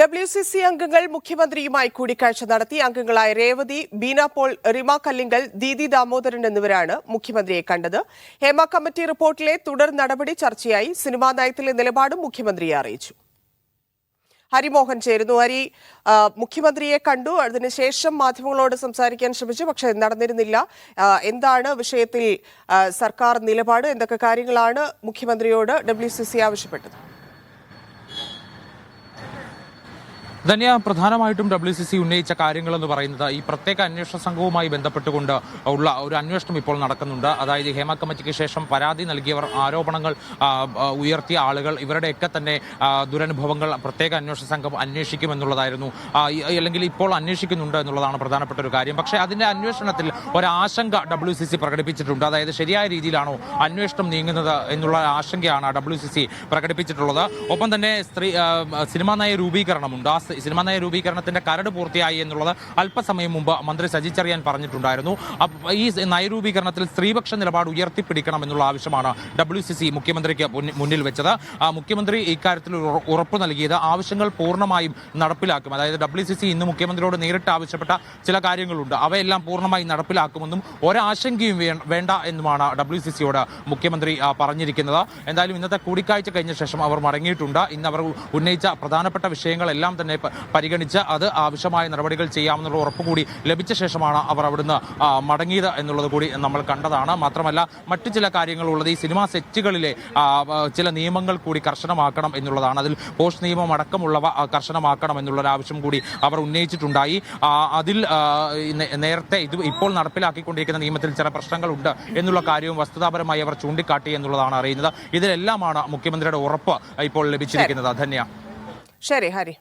W C C അംഗങ്ങൾ മുഖ്യമന്ത്രിയുമായി കൂടിക്കാഴ്ച നടത്തി. അംഗങ്ങളായ രേവതി ബീന പോൾ റിമ കല്ലിങ്കൽ ദീദി ദാമോദരൻ എന്നിവരാണ് മുഖ്യമന്ത്രിയെ കണ്ടത്. ഹേമ കമ്മിറ്റി റിപ്പോർട്ടിലെ തുടർ നടപടി ചർച്ചയായി. സിനിമാ നയത്തിലെ നിലപാടും മുഖ്യമന്ത്രിയെ അറിയിച്ചു. ഹരിമോഹൻ ചേരുന്നു. ഹരി മുഖ്യമന്ത്രിയെ കണ്ടു. അതിനുശേഷം മാധ്യമങ്ങളോട് സംസാരിക്കാൻ ശ്രമിച്ചു. പക്ഷെ നടന്നിരുന്നില്ല. എന്താണ് വിഷയത്തിൽ സർക്കാർ നിലപാട്? എന്തൊക്കെ കാര്യങ്ങളാണ് മുഖ്യമന്ത്രിയോട് ഡബ്ല്യു ആവശ്യപ്പെട്ടത്? ധന്യ പ്രധാനമായിട്ടും ഡബ്ല്യു സി സി ഉന്നയിച്ച കാര്യങ്ങളെന്ന് പറയുന്നത് ഈ പ്രത്യേക അന്വേഷണ സംഘവുമായി ബന്ധപ്പെട്ടുകൊണ്ട് ഉള്ള ഒരു അന്വേഷണം ഇപ്പോൾ നടക്കുന്നുണ്ട്. അതായത് ഹേമ കമ്മിറ്റിക്ക് ശേഷം പരാതി നൽകിയവർ ആരോപണങ്ങൾ ഉയർത്തിയ ആളുകൾ ഇവരുടെയൊക്കെ തന്നെ ദുരനുഭവങ്ങൾ പ്രത്യേക അന്വേഷണ സംഘം അന്വേഷിക്കുമെന്നുള്ളതായിരുന്നു. അല്ലെങ്കിൽ ഇപ്പോൾ അന്വേഷിക്കുന്നുണ്ട് എന്നുള്ളതാണ് പ്രധാനപ്പെട്ട ഒരു കാര്യം. പക്ഷേ അതിന്റെ അന്വേഷണത്തിൽ ഒരാശങ്ക ഡബ്ല്യു സി സി പ്രകടിപ്പിച്ചിട്ടുണ്ട്. അതായത് ശരിയായ രീതിയിലാണോ അന്വേഷണം നീങ്ങുന്നത് എന്നുള്ള ആശങ്കയാണ് ഡബ്ല്യു സി സി പ്രകടിപ്പിച്ചിട്ടുള്ളത്. ഒപ്പം തന്നെ സ്ത്രീ സിനിമാ നയ രൂപീകരണമുണ്ട്. ആ സിനിമാ നയ രൂപീകരണത്തിന്റെ കരട് പൂർത്തിയായി എന്നുള്ളത് അല്പസമയം മുമ്പ് മന്ത്രി സജി ചെറിയാൻ പറഞ്ഞിട്ടുണ്ടായിരുന്നു. ഈ നയരൂപീകരണത്തിൽ സ്ത്രീപക്ഷ നിലപാട് ഉയർത്തിപ്പിടിക്കണം എന്നുള്ള ആവശ്യമാണ് ഡബ്ല്യു സി സി മുഖ്യമന്ത്രിക്ക് മുന്നിൽ വെച്ചത്. മുഖ്യമന്ത്രി ഇക്കാര്യത്തിൽ ഉറപ്പ് നൽകിയത് ആവശ്യങ്ങൾ പൂർണമായും നടപ്പിലാക്കും. അതായത് ഡബ്ല്യു സി സി ഇന്ന് മുഖ്യമന്ത്രിയോട് നേരിട്ട് ആവശ്യപ്പെട്ട ചില കാര്യങ്ങളുണ്ട്. അവയെല്ലാം പൂർണമായി നടപ്പിലാക്കുമെന്നും ഒരാശങ്കയും വേണ്ട എന്നുമാണ് ഡബ്ല്യു സി സിയോട് മുഖ്യമന്ത്രി പറഞ്ഞിരിക്കുന്നത്. എന്തായാലും ഇന്നത്തെ കൂടിക്കാഴ്ച കഴിഞ്ഞ ശേഷം അവർ മടങ്ങിയിട്ടുണ്ട്. ഇന്ന് അവർ ഉന്നയിച്ച പ്രധാനപ്പെട്ട വിഷയങ്ങളെല്ലാം തന്നെ പരിഗണിച്ച് അത് ആവശ്യമായ നടപടികൾ ചെയ്യാമെന്നുള്ള ഉറപ്പ് കൂടി ലഭിച്ച ശേഷമാണ് അവർ അവിടുന്ന് മടങ്ങിയത് എന്നുള്ളത് കൂടി നമ്മൾ കണ്ടതാണ്. മാത്രമല്ല മറ്റു ചില കാര്യങ്ങളുള്ളത് ഈ സിനിമാ സെറ്റുകളിലെ ചില നിയമങ്ങൾ കൂടി കർശനമാക്കണം എന്നുള്ളതാണ്. അതിൽ പോസ്റ്റ് നിയമം അടക്കമുള്ളവ കർശനമാക്കണം എന്നുള്ള ആവശ്യം കൂടി അവർ ഉന്നയിച്ചിട്ടുണ്ടായി. അതിൽ നേരത്തെ ഇത് ഇപ്പോൾ നടപ്പിലാക്കിക്കൊണ്ടിരിക്കുന്ന നിയമത്തിൽ ചില പ്രശ്നങ്ങളുണ്ട് എന്നുള്ള കാര്യവും വസ്തുതാപരമായി അവർ ചൂണ്ടിക്കാട്ടി എന്നുള്ളതാണ് അറിയുന്നത്. ഇതിലെല്ലാമാണ് മുഖ്യമന്ത്രിയുടെ ഉറപ്പ് ഇപ്പോൾ ലഭിച്ചിരിക്കുന്നത്. ധന്യ. ശരി ഹരി.